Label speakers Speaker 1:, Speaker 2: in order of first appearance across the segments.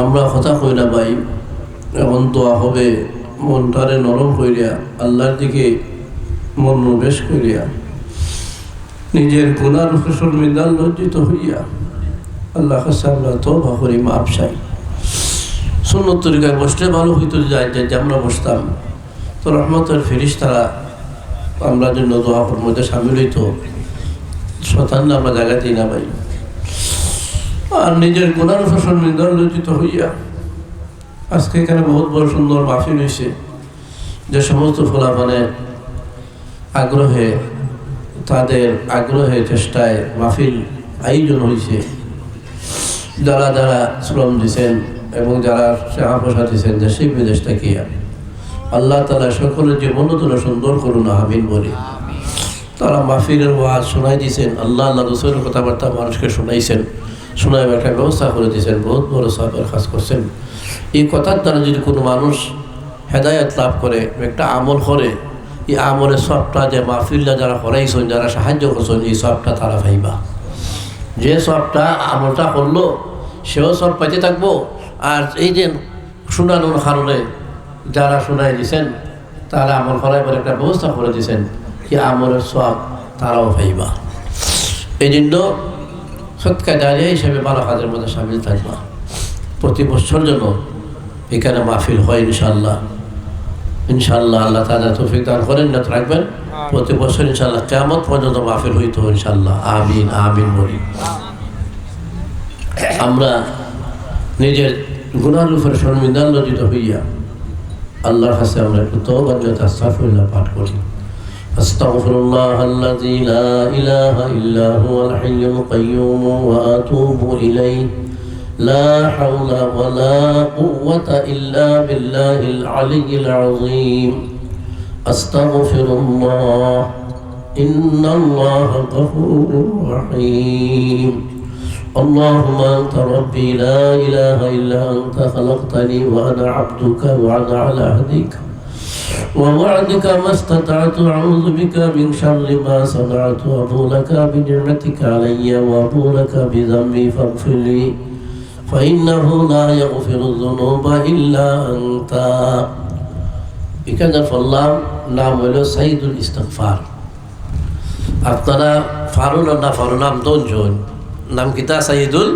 Speaker 1: আমরা কথা কইলা ভাই এখন দোয়া হবে, মনটারে নরম কইরিয়া আল্লাহর দিকে মন বেশ করিয়া। নিজের গুনার ফসল মিদান লজ্জিত হইয়া আল্লাহ কাছে আমরা তো ভাবরি মাপ চাই। তরিকায় বসলে ভালো হইতো যায় যে আমরা বসতাম। তো রহমতের ফেরিস তারা আমরা জন্য দোয়ার মধ্যে সামিল হইতো। শতান্ন আমরা জায়গা দিই না ভাই আর নিজের ফসল মিদান লজ্জিত হইয়া, আজকে এখানে বহুত বড় সুন্দর মাহফিল হয়েছে যে সমস্ত ফলাফানের আগ্রহে, তাদের আগ্রহে চেষ্টায় মাহফিল আয়োজন হয়েছে যারা যারা শ্রম দিছেন এবং যারা সেবা পয়সা দিছেন, দেশে বিদেশ থেকে, আল্লাহ তালা সকলের জীবন সুন্দর করুন আমিন বলে। তারা মাহফিলের ওয়াজ শোনাই দিয়েছেন আল্লাহ আল্লাহ রসুলের কথাবার্তা মানুষকে শোনাইছেন। শোনায় একটা ব্যবস্থা করে দিয়েছেন, বহুত বড় সাহেবের কাজ করছেন। এই কথার দ্বারা যদি কোনো মানুষ হেদায়ত লাভ করে, একটা আমল করে, এই আমলের সবটা যে মাহফিল্লা যারা করাইছেন, যারা সাহায্য করছেন, এই সবটা তারা ভাইবা। যে সবটা আমলটা করল, সেও সব পাইতে থাকব। আর এই যে শোনানোর কারণে যারা শোনাই দিছেন, তারা আমল করার পরে একটা ব্যবস্থা করে দিয়েছেন কি আমলের সব তারাও ভাইবা। এই জন্য সৎকা দাঁড়িয়ে হিসেবে ভালো কাজের মধ্যে সামিল থাকবা। প্রতি বছর জন্য এখানে মাহফিল হয় ইনশাল্লাহ ইনশাল্লাহ আল্লাহ তাজা তৌফিক দান করেন না রাখবেন। প্রতি বছর ইনশাল্লাহ কেমন পর্যন্ত মাহফিল হইতো ইনশাল্লাহ আমিন আমিন বলি। আমরা নিজের গুণার উপরে শর্মিদান লজ্জিত হইয়া আল্লাহর কাছে আমরা একটু তৌবাজ্যত আস্তাফুল্লাহ পাঠ করি। أستغفر الله الذي لا إله إلا هو الحي القيوم وأتوب إليه. لا حول ولا قوة إلا بالله العلي العظيم. أستغفر الله. إن الله غفور رحيم. اللهم أنت ربي لا إله إلا أنت خلقتني وأنا عبدك وأنا على عهدك ووعدك ما استطعت أعوذ بك من شر ما صنعت وأبو لك بنعمتك علي وأبو لك بذنبي فاغفر لي فإنه لا يغفر الذنوب إلا أنت এখানে বললাম নাম হলো সাইদুল ইস্তফার আপনারা ফারুন আর না ফারুন নাম দুজন নাম কিতা সাইদুল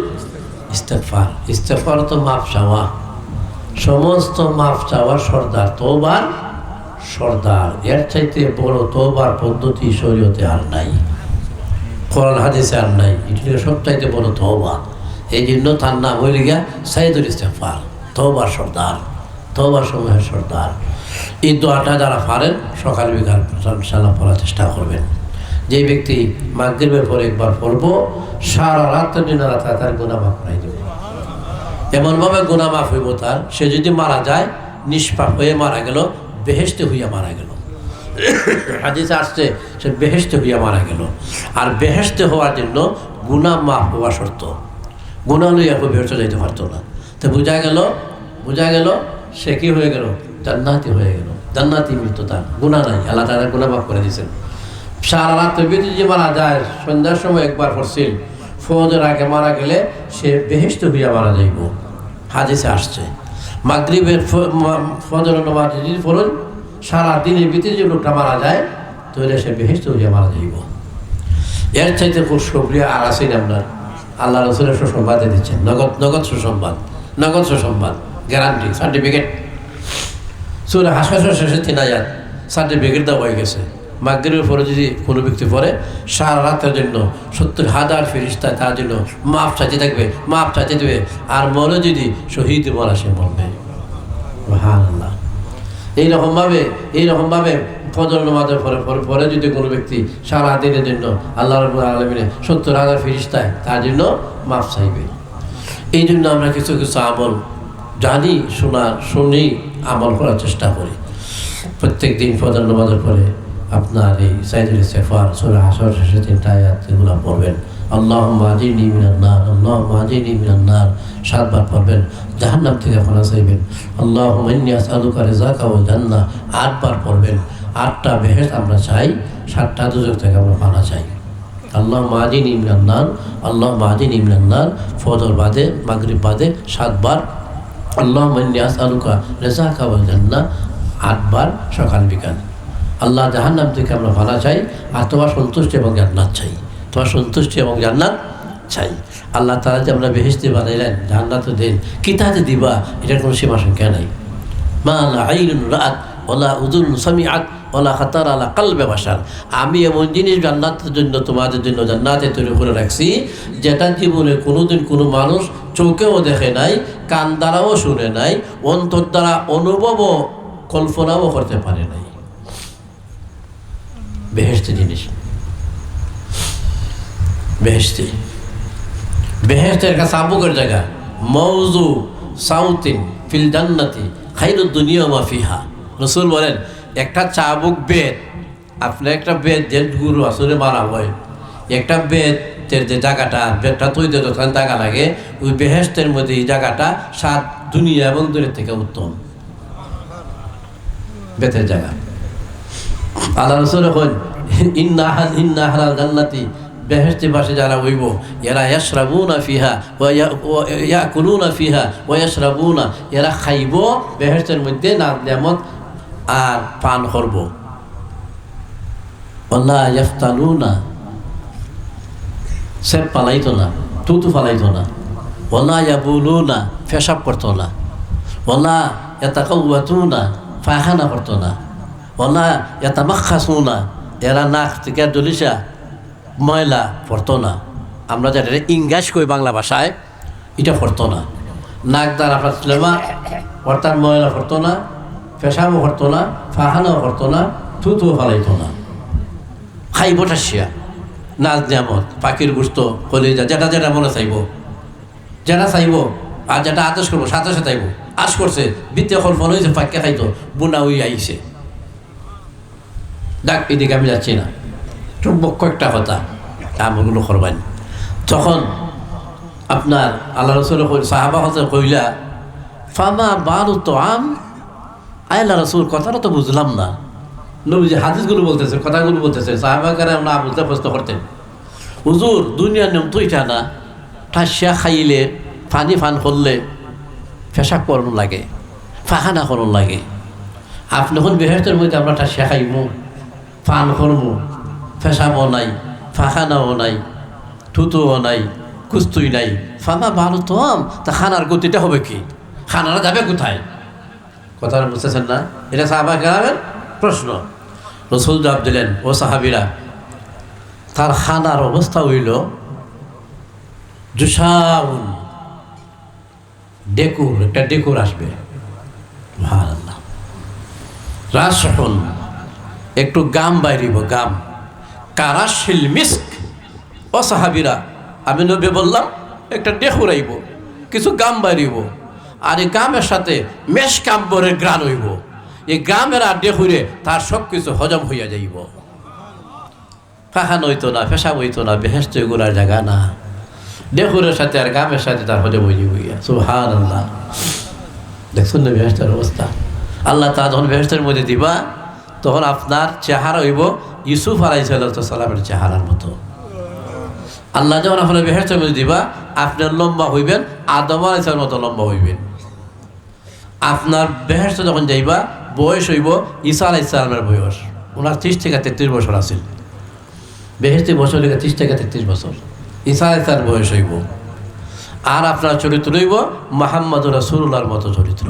Speaker 1: ইস্তফার ইস্তফার তো মাপ চাওয়া সমস্ত মাপ চাওয়া সর্দার তোবার সর্দার। এর চাইতে বড় তোবার পদ্ধতি শরীয়তে আর নাই। কোরআন, হাদিসে আর নাই। এটা সব চাইতে বড় তোবা এই জন্য তার নাম হইলে গিয়া সাইদুল ইস্তেফার তোবার সর্দার তোবার সময়ের সর্দার। এই দোয়াটা যারা পারেন, সকাল বিকাল সালা পড়ার চেষ্টা করবেন। যে ব্যক্তি মাগরীবের পরে একবার পড়ব, সারা রাত দিন রাত তার গুণা মাফ করাই দেবে। এমনভাবে গুণা মাফ হইব তার, সে যদি মারা যায়, নিষ্পাপ হয়ে মারা গেল বেহেস্তে হইয়া মারা গেল। হাদিসে আসছে, সে বেহেস্তে হইয়া মারা গেল। আর বেহেস্তে হওয়ার জন্য গুণা মাফ হওয়া শর্ত। গুণা লইয়া বেহেস্ত যাইতে পারতো না। তো বোঝা গেল বোঝা গেল, সে কি হয়ে গেল? জান্নাতি হয়ে গেল। জান্নাতি মৃত্যু তার। গুণা নাই। আল্লাহ তারা গুণা মাফ করে দিয়েছেন। সারা রাত বিদ্যুৎ যে মারা যায়, সন্ধ্যার সময় একবার পড়ছিল ফজর আগে মারা গেলে সে বেহেস্ত হইয়া মারা যাইব। হাদিসে আসছে। মাগরীবের ফজর নামাজ যদি পড়ুন সারা দিনের ভিতরে যে লোকটা মারা যায়, তাহলে সে বেহেস্ত হইয়া মারা যাইব। এর চাইতে খুব সক্রিয় আর আছেন আপনার? আল্লাহ রসুলের সুসংবাদে দিচ্ছেন। নগদ নগদ সুসংবাদ নগদ সুসংবাদ গ্যারান্টি সার্টিফিকেট সুরে হাসপাতাল শেষে তিন হাজার সার্টিফিকেট দেওয়া হয়ে গেছে। মাগরীবের পরে যদি কোনো ব্যক্তি পড়ে, সারা রাতের জন্য সত্তর হাজার ফিরিস্তা তার জন্য মাপ চাইতে থাকবে মাপ চাইতে দেবে। আর মরে যদি শহীদ মরা সে মরবে। এইরকমভাবে এইরকমভাবে ফজর নামাজের পরে পরে পরে যদি কোনো ব্যক্তি সারা দিনের জন্য আল্লাহ রবুল আলমিনে সত্তর হাজার ফিরিস্তায় তার জন্য মাপ চাইবে। এই জন্য আমরা কিছু কিছু আমল জানি শোনা শুনি, আমল করার চেষ্টা করি। প্রত্যেক দিন ফজর নামাজের পরে আপনার এই সাইদুল সেফার সুরা হাসর শেষে তিনটা আয়াত এগুলো পড়বেন। আল্লাহ মাজিনি মিনান্নার আল্লাহ মাজিনি মিনান্নার সাতবার পড়বেন, জাহান্নাম থেকে ফলা চাইবেন। আল্লাহ মান্যাস আলুকা রেজাকা ও জান্না আটবার পড়বেন। আটটা বেহেস আমরা চাই, সাতটা দুজক থেকে আমরা ফানা চাই। আল্লাহ মাজিন ইমরান্নার আল্লাহ মাজিন ইমরান্নার ফজর বাদে, মাগরিব বাদে সাতবার আল্লাহ মান্যাস আলুকা রেজা কাবল জান্না আটবার সকাল বিকাল। আল্লাহ জাহান্নাম থেকে আমরা ভালো চাই, আর তোমার সন্তুষ্টি এবং জান্নাত চাই। তোমার সন্তুষ্টি এবং জান্নাত চাই। আল্লাহ তারা যে আমরা বেহেস্তে বানাইলেন, জান্নাত দেন, কিতাতে দিবা, এটার কোনো সীমা সংখ্যা নাই। মা লা আইনুন রাত ওলা উদুল সামি সামিআত ওলা খাতার আলা কালবে বাসার আমি এমন জিনিস জান্নাতের জন্য, তোমাদের জন্য জান্নাতে তৈরি করে রাখছি, যেটা জীবনে কোনোদিন কোনো মানুষ চোখেও দেখে নাই, কান দ্বারাও শুনে নাই, অন্তর দ্বারা অনুভবও, কল্পনাও করতে পারে নাই। বেহেস্তে জিনিস বেহেস্তে বেহেস্তের কাছে আবুকের জায়গা মৌজু সাউতিন ফিল জান্নাতি খাইরুদ দুনিয়া মাফিহা রসুল বলেন একটা চাবুক বেদ আপনার একটা বেদ যে গুরু আসলে মারা হয় একটা বেদের যে জায়গাটা বেদটা তৈরি যখন জায়গা লাগে ওই বেহেস্তের মধ্যে এই জায়গাটা সাত দুনিয়া এবং দূরের থেকে উত্তম বেতের জায়গা আল্লাহ রসুল এখন ইন্না হাল, ইন্না হালাল জান্নাতি বেহেস্তি পাশে যারা হইব, এরা ইয়াসরাবুনা ফিহা ইয়া কুলুনা ফিহা ও ইয়াসরাবুনা এরা খাইব বেহেস্তের মধ্যে না নেমত আর পান করব। ওলা ইয়াফতানুনা সে পালাইতো না, তুতু পালাইতো না। ওলা ইয়াবুলুনা পেশাব করতো না। ওলা ইয়াতাকাওয়াতুনা পায়খানা করতো না। ওলা ইয়াতামাখাসুনা এরা নাক থেকে দলিসা ময়লা পড়তো না আমরা যেটা ইংগাস কই বাংলা ভাষায় এটা পড়তো না নাক দ্বারা ফাসলেমা অর্থাৎ ময়লা পড়তো না পেশাবও করতো না ফাহানাও করতো না থুতুও ফালাইতো না খাইব ঠাসিয়া নাচ নিয়ামত পাখির গুস্ত কলিজা যেটা যেটা মনে চাইব যেটা চাইব আর যেটা আদেশ করব সাথে সাথে চাইব আশ করছে বৃত্তীয় কল্পনা হয়েছে পাক্কে খাইতো বুনা উই আইছে ডাক, এদিকে আমি যাচ্ছি না। চুম্বক কয়েকটা কথা আমগুলো করবেন তখন আপনার আল্লাহ রসুল সাহাবা হতে কইলা, ফামা বারু তো আম আল্লাহ রসুল, কথাটা তো বুঝলাম না। নবীজি হাদিসগুলো বলতেছে, কথাগুলো বলতেছে। সাহাবাকারে না বুঝতে প্রশ্ন করতেন। হুজুর, দুনিয়ার নিয়ম তো এটা না। ঠাসিয়া খাইলে পানি ফান করলে পেশাব করণ লাগে ফাহানা করণ লাগে। আপনি এখন বেহেস্তের মধ্যে আমরা ঠাসিয়া খাইমু ফান করমু পেশাবও নাই, ফাখানাও নাই, থুতুও নাই, কুস্তুই নাই। ফামা ভালো তো তা খানার গতিটা হবে কি? খানারা যাবে কোথায়? কথাটা বুঝতেছেন না? এটা সাহাবা কেরামের প্রশ্ন। রসুল জবাব দিলেন, ও সাহাবিরা, তার খানার অবস্থা হইল জুসাউন। ডেকুর, একটা ডেকুর আসবে। ভালো আল্লাহ রাসহন। একটু গাম বাইরিব, গাম। কারাশিল মিস্ক? ও সাহাবিরা, আমি নবী বললাম, একটা ডেকুরাইব কিছু গাম বাইরিব। আর এই গামের সাথে মেষ কাম্বরের গ্রান হইব। এই গামের আর ডেকুরে তার সব কিছু হজম হইয়া যাইব। ফাঁকান হইতো না পেশাব হইতো না বেহেস্ত এগুলার জায়গা না। ডেকুরের সাথে আর গামের সাথে তার হজম হয়ে যাইব সুহান আল্লাহ দেখুন না বেহেস্তের অবস্থা? আল্লাহ তা যখন বেহেস্তের মধ্যে দিবা তখন আপনার চেহারা হইব ইউসুফ আলাইসাল্লামের চেহারার মতো। আল্লাহ যখন আপনার বেহেস্তের মধ্যে দিবা আপনার লম্বা হইবেন, আদম আলাইসালের মতো লম্বা হইবেন। আপনার বেহেস্ত যখন যাইবা, বয়স হইব ঈসা আলাইসালামের বয়স। ওনার ত্রিশ থেকে তেত্রিশ বছর আছিল বেহেস্তি বছর হইলে ত্রিশ থেকে তেত্রিশ বছর। ঈসা আলাইসার বয়স হইব। আর আপনার চরিত্র হইব মাহমদ রসুল্লাহর মতো চরিত্র।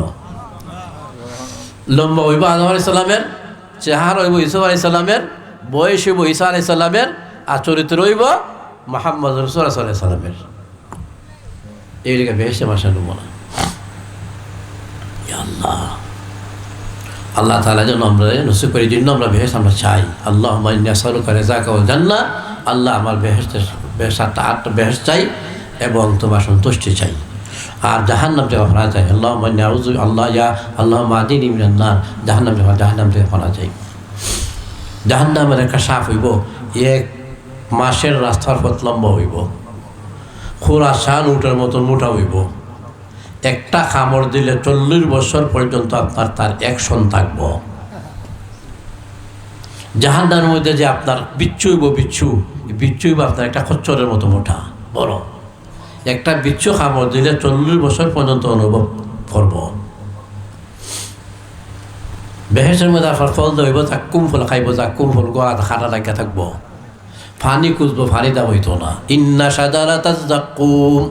Speaker 1: লম্বা হইব আদম আলাইসাল্লামের চেহারা হইব ইসুফ আলাইসাল্লামের বয়স হইব ঈসা আলাইসাল্লামের আর চরিত্র হইব মাহমদ রসুল সাল্লামের এইদিকে বেহেসে মাসা নেব না আল্লাহ। আল্লাহ তালা যেন আমরা নসিব করি জন্য আমরা বেহেস আমরা চাই। আল্লাহ সালু করে যাকে জান্না আল্লাহ আমার বেহেস্তের সাতটা আটটা বেহেস চাই এবং তোমার সন্তুষ্টি চাই। আর জাহান্নাম থেকে ফেরা যায়। আল্লাহ মাউজু আল্লাহ ইয়া আল্লাহ মাদিন ইমরান্নার জাহান্নাম থেকে জাহান্নাম থেকে ফেরা যায়। জাহান্নামের একটা সাফ হইব। এক মাসের রাস্তার পথ লম্বা হইব। খোরা শান উঠার মতো মোটা হইব। একটা কামড় দিলে চল্লিশ বছর পর্যন্ত আপনার তার অ্যাকশন থাকব। জাহান্নার মধ্যে যে আপনার বিচ্ছু হইব, বিচ্ছু। বিচ্ছু হইব আপনার একটা খচ্চরের মতো মোটা, বড়। একটা বিচ্ছু খাবার দিলে চল্লিশ বছর পর্যন্ত অনুভব করব। বেহেসের মধ্যে আসার ফল দইব চাক্কুম ফল খাইব চাক্কুম ফল গোয়া খাটা লাগিয়া থাকব। ফানি কুচব ফানি দা হইতো না। ইন্না সাদারা তাজ জাক্কুম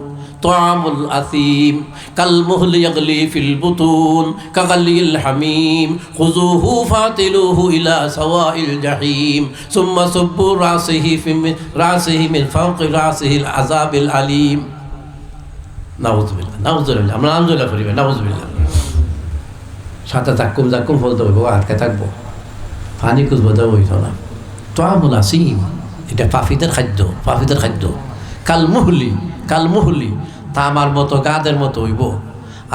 Speaker 1: তোয়ামুল আসিম কাল মুহল ইয়াগলি ফিল বুতুন, কাগালিল হামিম, খুজুহু ফাতিলুহু ইলা সাওয়াইল জাহিম, সুম্মা সুব্বু রাসিহি ফিম রাসিহি মিন ফাওqi রাসিহিল আযাবিল আলিম। নাউজবিল্লা নাউজবিল্লা আমরা আলহামদুলিল্লাহ পড়িবে নাউজবিল্লা সাঁতা থাকুম জাকুম ফলতে হইব হাতকে থাকব। পানি কুদবো দেওয়া হইত না। তো আমন আসিম, এটা পাফিদের খাদ্য পাফিদের খাদ্য। কালমুহলি কালমুহলি, তামার মতো, গাদের মতো হইব।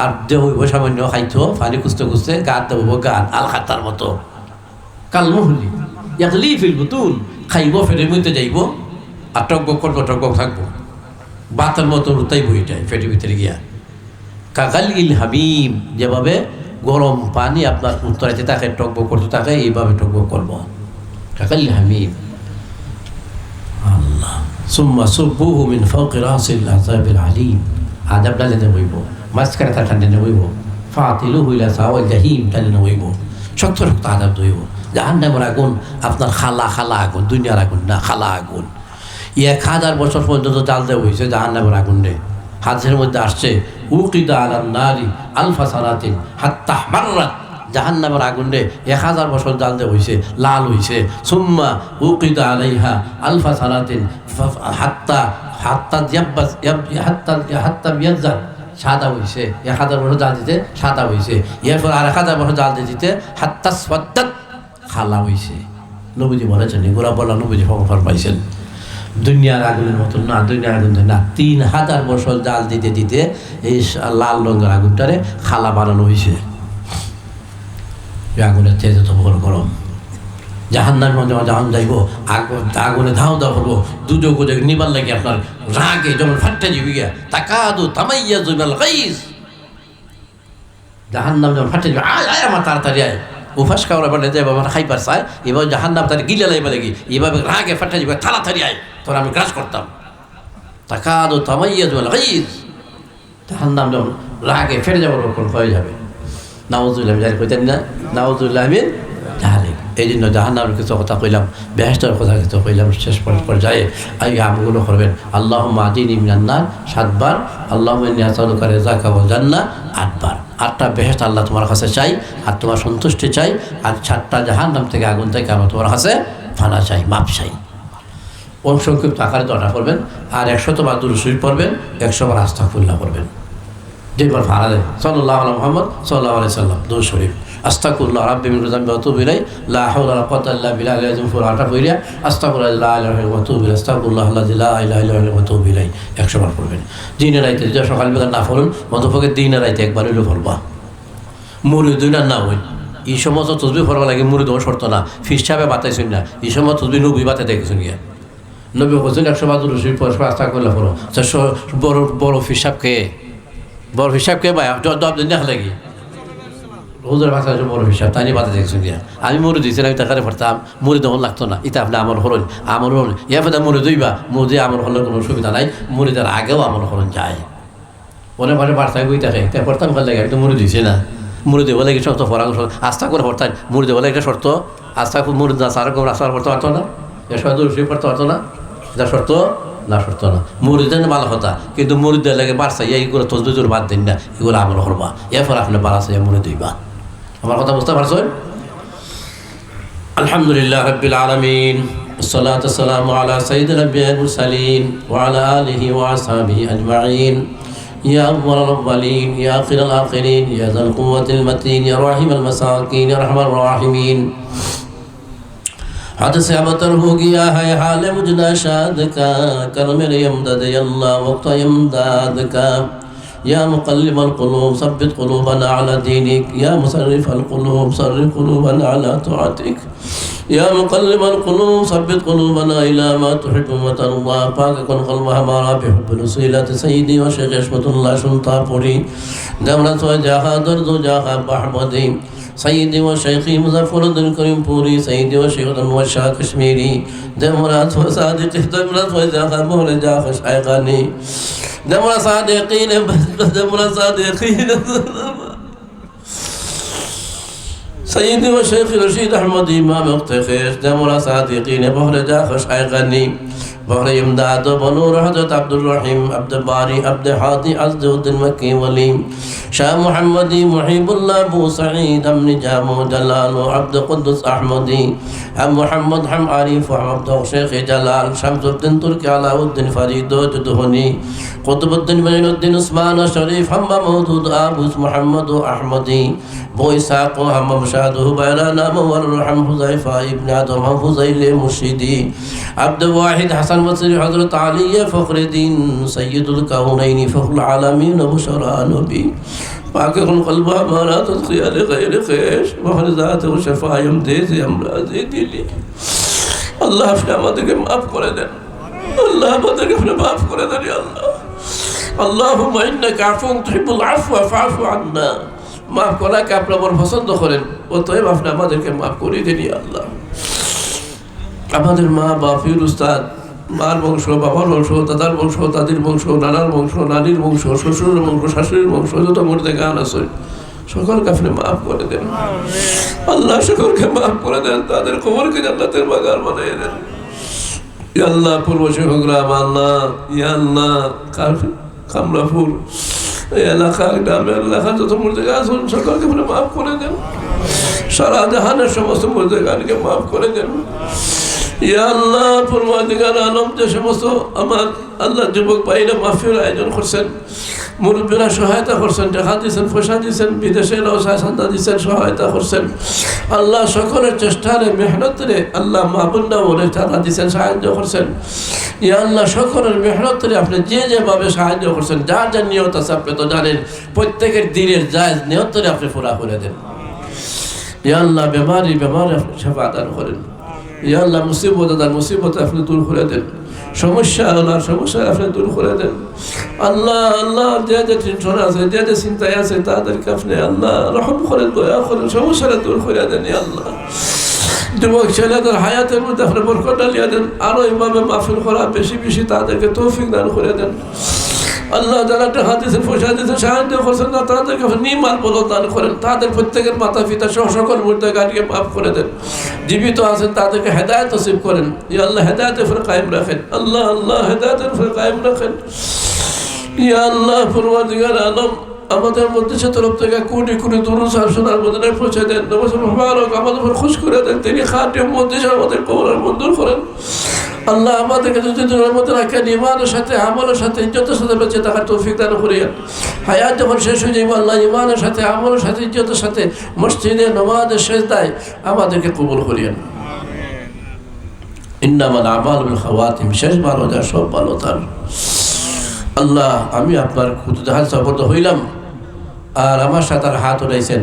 Speaker 1: আর দেহ হইব সামান্য খাইতো, পানি কুচতে কুচতে গাদ দেব গাদ আল খাতার মতো। কালমুহলি ইয়াকলি ফিল বুতুন খাইব ফেরে মইতে যাইব, আর টকবক করব, টকবক থাকব। বাতের মতো রুতাইব এটাই ফেটের ভিতরে গিয়া। কাকাল ইল হাবিম যেভাবে গরম পানি আপনার উত্তরাইতে তাকে টকবক করতে থাকে, এইভাবে টকবক করব। কাকাল ইল হামিম। আল্লাহ। সুম্মা সুব্বুহু মিন ফাওকি রাসিল আযাবিল আলিম। আযাব ডালে নেবইব মাঝখানে তার ঠান্ডা নেবইব ফাতিলুহু ইলা সাওয়াল জাহিম ডালে নেবইব শক্ত শক্ত আযাব দইব। জাহান্নামের আগুন, আপনার খালা খালা আগুন, দুনিয়ার আগুন না, খালা আগুন। এক হাজার বছর পর্যন্ত জাল দেওয়া হয়েছে জাহান্নামের আগুন। রে হাদিসের মধ্যে আসছে, উকিদা আলান নারী আলফা সালাতিন হাত্তা মাররাত জাহান্নামের আগুন এক হাজার বছর জাল দেওয়া হয়েছে, লাল হয়েছে। সুম্মা উকিদা আলাইহা আলফা সালাতিন হাত্তা হাত্তা ইয়াব্বাস ইয়াব- হাত্তা হাত্তা বিয়াজ্জাত সাদা হয়েছে, এক হাজার বছর জাল দিতে সাদা হয়েছে। এরপর আর এক হাজার বছর জাল দিয়ে দিতে হাত্তা সদ্দাত খালা হয়েছে। নবীজি বলেছেন, এগুলা বলা নবীজি খবর পাইছেন দুনিয়ার আগুনের মতন না, দুনিয়ার আগুন না। তিন হাজার বছর জাল দিতে দিতে এই লাল রঙের আগুনটারে খালা বানানো হয়েছে আগুনের তেজে তো বড় গরম। জাহান্নার মধ্যে যখন যাইব, আগুন আগুনে ধাও দাও করব। দুজো করে নিবার লাগে আপনার রাগে যেমন ফাটতে যাবি গিয়া তাকাদু তামাইয়া জুবাল গাইস জাহান্নাম যখন ফাটে যাবে আয় আয় আমার তাড়াতাড়ি আয়। উপাস খাওয়ার বলে যে বাবা খাইবার চাই এবার জাহান্নাম তার গিলে লাইবে লাগি। এভাবে রাগে ফাটে যাবে তাড়াতাড়ি আয়। তোর আমি কাজ করতাম। তাকাদু তামাইয়া জুবাল গাইস জাহান্নাম যখন রাগে ফেটে যাবার ওপর হয়ে যাবে। নাউজুল্লাহ জানি কইতেন না? নাউজুল্লাহ আমিন জাহালে এই জন্য জাহান্নামের কিছু কথা কইলাম বেহেস্তের কথা কিছু কইলাম, শেষ পর- পর্যায়ে এই আমগুলো করবেন। আল্লাহ মাদিন ইমিনান্নার সাতবার আল্লাহ করে জাকাবল জান্না আটবার। আটটা বেহেস্ত আল্লাহ তোমার কাছে চাই, আর তোমার সন্তুষ্টি চাই, আর সাতটা জাহান্নাম থেকে আগুন থেকে আমরা তোমার কাছে ফানা চাই, মাপ চাই। সংক্ষিপ্ত আকারে দটা করবেন আর একশত বার দুরুশরীফ পড়বেন একশো বার আস্তাকুল্লাহ করবেন যেবার ভাড়া দেয় সাল্লাহ আলা মোহাম্মদ সাল্লাহ আলাই সাল্লাম দৌ শরীফ। আস্তাকুল্লাহ রাব্বি মিন রুজাম বাতু বিলাই লা হাওলা ওয়ালা কুওয়াতা ইল্লা বিল্লাহ আলিয়াযিম ফুর আটা কইরা আস্তাকুল্লাহ লা ইলাহা ইল্লা ওয়াতু বিলাই আস্তাকুল্লাহ আল্লাযী লা ইলাহা ইল্লা হুয়া ওয়াতু বিলাই 100 বার পড়বেন। দিনের রাইতে যে সকালবেলা না পড়ুন মধ্যপক্ষে দিনের রাইতে একবার হইলে পড়বা। মুড়ি দুই না না হই এই সমস্ত তসবি পড়বা লাগে মুড়ি দেওয়া শর্ত না। ফিস সাহেবে বাতাইছেন না। এই সময় তসবি নবী বাতে দেখেছেন গিয়া। নবী হোসেন একশো বাদুর রসিদ পরস্পর আস্থা করলে পড়ো। আচ্ছা, বড় বড় ফিসাব কে? বড় হিসাব কে ভাই? দব দিন দেখা লাগি। হুজুর ভাষা হচ্ছে বড় হিসাব তাই বাধা দেখছেন দিয়া আমি মরে দিয়েছি আমি তাকারে পড়তাম মরে তখন লাগতো না। ইতা আপনি আমার হরণ আমার হরণ ইয়া ফেদা মরে দইবা মরে আমার হলে কোনো সুবিধা নাই মরে দেওয়ার আগেও আমার হরণ যায়। অনেক মানে বার্তায় বই থাকে তাই পড়তাম ভালো লাগে? আমি তো মরে দিয়েছি না। মরে দেবো লাগে শর্ত ফরা আস্থা করে পড়তাম। মরে দেবো লাগে শর্ত আস্থা করে মরে না সারা করে আস্থা পড়তে পারতো না। এ শর্ত রসি পড়তে পারতো না। যা শর্ত না শর্ত না মুরিদের ভালো কথা কিন্তু মুরিদের লাগে বাড়ছে এইগুলো তসবিজুর বাদ দিন না এগুলো আমল করবা এরপর আপনি বাড়াছে মুড়ি দিবা আমার কথা বুঝতে পারছেন الحمد لله رب العالمين والصلاة والسلام على سيد الأنبياء المرسلين وعلى آله وأصحابه أجمعين يا أول الأولين يا آخر الآخرين يا ذا القوة المتين يا راحم المساكين يا رحم الراحمين حد سے ابتر ہو گیا ہے حال مجھنا شاد کا کر میرے امداد اللہ وقت امداد کا یا مقلب القلوب ثبت قلوبنا على دینک یا مصرف القلوب صرف قلوبنا على طاعتک يا مقلب القلوب ثبت قلوبنا إلى ما تحب وترضى পাক কোন কলম হামারা بحب الوسيلة سيدي وشيخ يشمت الله سلطا پوری دمرت وجاها درد جاها بحمدي سيدي وشيخي مظفر الدين كريم پوری سيدي وشيخ الموشا كشميري دمرت وصادق دمرت وجاها مهل جاها شيخاني دمرت صادقين دمرت صادقين سيدي وشيخي رشيد أحمد إمام اختخيش دمر صادقين بحر جاخش বলে ইমদাদ বনুর হজরত আব্দুর রহিম, আব্দ বারি, আব্দ হাদি আজদুদ্দিন মকি, ওয়ালি। শাহ মুহাম্মদি, মুহিবুল্লাহ, আবু সাঈদ, আমনি জামু, জালাল ও আব্দ কুদ্দুস আহমদি। হাম মুহাম্মদ, হাম আরিফ হাম আব্দ শেখ জালাল। শামসুদ্দিন তুর্কি, আলাউদ্দিন ফারিদ ও জুদহনি কুতুবুদ্দিন মঈনুদ্দিন উসমান ও শরীফ, হাম্মা মওদুদ, আবুস মুহাম্মদ ও আহমদি। বৈশাখ ও হাম্মাম শাদু বাইরা নাম ওয়ার রহম হুজাইফা ইবনে আদম হুজাইলে মুশিদি আব্দ ওয়াহিদ হাসান فزيل مرشدي عبد الواحد حسن مصري حضرت علي فخر الدين سيد الكونين فخر العالمين بشرى نبي باقي قلب ما تسقي لغير خيش وحر ذاته وشفاء يمديز أمراض دلي আল্লাহ আপনি আমাদেরকে মাফ করে দেন আল্লাহ আমাদেরকে আপনি মাফ করে দেন ইয়া আল্লাহ اللهم انك عفو تحب العفو فاعف عنا মাফ করাকে আপনি আমার পছন্দ করেন অতএব আপনি আমাদেরকে মাফ করে দিন ইয়া আল্লাহ আমাদের মা বাপির উস্তাদ মার বংশ, বাবার বংশ, দাদার বংশ, দাদির বংশ, নানার বংশ, নানির বংশ, শ্বশুরের বংশ, শাশুড়ির বংশ, যত মধ্যে গান আছে, সকলকে আপনি মাফ করে দেন। আল্লাহ সকলকে মাফ করে দেন, তাদের খবরকে জান্নাতের বাগান বানিয়ে দেন। ইয়া আল্লাহ, পূর্ব শিবগ্রাম আল্লাহ, ইয়া আল্লাহ এই এলাকা, গ্রামের এলাকা, যত মর্যাদা আছেন সকলকে আপনি মাফ করে দেন। সারা জাহানের সমস্ত মর্যাদাকে মাফ করে দেন। আল্লাহ সমস্ত আমার আল্লাহ আয়োজন করছেন সহায়তা করছেন বিদেশের সহায়তা করছেন। আল্লাহ সকলের চেষ্টারে, মেহনতরে আল্লাহ মাহবুল্লাহ বলে সাহায্য করছেন। ইয়া আল্লাহ সকলের মেহনতরে আপনি যে যেভাবে সাহায্য করছেন, যার যার নিয়ত আছে আপনি তো জানেন, প্রত্যেকের দিনের যায় নিয়তরে আপনি পুরা করে দেন। ইয়া আল্লাহ, বেমারি বেমারে আপনি সেবা দান করেন। ইয়া আল্লাহ, মুসিবত দান মুসিবত আপনি দূর করে দেন। সমস্যা আল্লাহ সমস্যা আপনি দূর করে দেন। আল্লাহ আল্লাহ, যে যে টেনশন আছে, যে যে চিন্তায় আছে, তাদেরকে আপনি আল্লাহ রহম করেন, দয়া করেন, সমস্যাটা দূর করে দেন ইয়া আল্লাহ। যুবক ছেলেদের হায়াতের মধ্যে আপনি বরকত ডালিয়ে দেন, আরও ইমামে মাহফিল করা, বেশি বেশি তাদেরকে তৌফিক দান করে দেন। আল্লাহ যারা টাকা দিয়েছেন পয়সা দিতে সাহায্য করছেন না, তাদেরকে নিমাল বলো দান করেন। তাদের প্রত্যেকের মাতা পিতা সহ সকল মূর্তি গাড়িকে মাফ করে দেন। জীবিত আছেন, তাদেরকে হেদায়ত নসিব করেন। ইয়া আল্লাহ, হেদায়তের ফের কায়েম রাখেন। আল্লাহ আল্লাহ, হেদায়তের ফের কায়েম রাখেন। ইয়া আল্লাহ পূর্বাধিকার আলম, আমাদের মধ্যে তরফ থেকে কোটি কোটি দরুদ শাসনার মধ্যে পৌঁছে দেন। আমাদের খুশ করে দেন। তিনি খাদ্য মধ্যে আমাদের কবরের মঞ্জুর করেন। আল্লাহ আমাদেরকে যদি রাখেন ইমানের সাথে, আমলের সাথে, ইজ্জতের সাথে বেঁচে থাকার তৌফিক দান করিয়েন। হায়াত যখন শেষ হয়ে যাবে আল্লাহ ইমানের সাথে, আমলের সাথে, ইজ্জতের সাথে মসজিদে, নমাজের শেষ দায় আমাদেরকে কবুল করিয়েন। ইন্নামাল আমাল খাওয়াতিম, শেষ ভালো যা, সব ভালো তার। আল্লাহ, আমি আপনার কুতুতে হাত সফর্দ হইলাম, আর আমার সাথে আর হাত উঠাইছেন।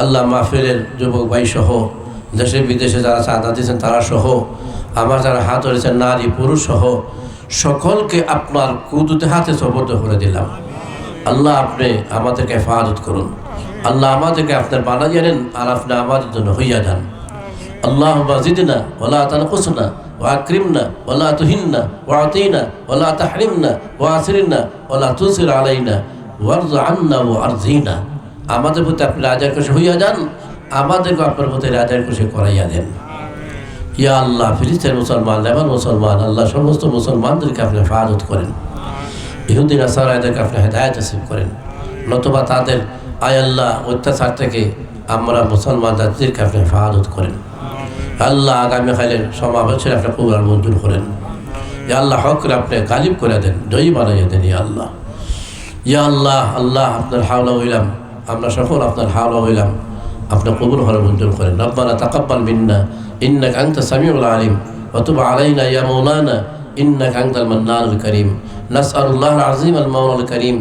Speaker 1: আল্লাহ মাহফিলের যুবক ভাই সহ দেশে বিদেশে যারা চাঁদা দিয়েছেন তারা সহ আমার যারা হাত ধরেছেন, নারী, পুরুষ সহ সকলকে আপনার কুদুতে হাতে সবত করে দিলাম। আল্লাহ আপনি আমাদেরকে হেফাজত করুন। আল্লাহ আমাদেরকে আপনার বানা জানেন আর আপনি আমাদের জন্য হইয়া যান আল্লাহ জিদনা ওলা তান কুসনা ওয়াক্রিমনা ওলা তুহিন না ও তুহিন্না না ওলা তাহরিমনা না ওলা তুসির আলাইনা ওয়ার্জ আন্না ও আরজিনা। আমাদের প্রতি আপনি রাজার কুশি হইয়া যান আমাদেরকে আপনার প্রতি রাজার খুশি করাইয়া দেন। ইয়া আল্লাহ ফিলিস্তিন মুসলমান, লেবান মুসলমান, আল্লাহ সমস্ত মুসলমানদেরকে আপনি হেফাজত করেন। ইহুদিন আসারাদেরকে আপনি হেদায়ত নসিব করেন। নতুবা তাদের আয় আল্লাহ, অত্যাচার থেকে আমরা মুসলমান জাতিদেরকে আপনি হেফাজত করেন। আল্লাহ আগামী কালের সমাবেশের একটা প্রোগ্রাম মঞ্জুর করেন। ইয়া আল্লাহ হকরে আপনি গালিব করে দেন, জয়ী বানাইয়া দেন, ইয়া আল্লাহ। ইয়া আল্লাহ আল্লাহ আপনার হাওলা হইলাম, আমরা সকল আপনার হাওলা হইলাম। আপনি কবুল হলে মঞ্জুর করেন রব্বানা তাকাব্বাল মিন্না ইন্নাক আনতা সামিউল আলিম وتب علينا يا مولانا إنك أنت المنان الكريم نسأل الله العظيم المولى الكريم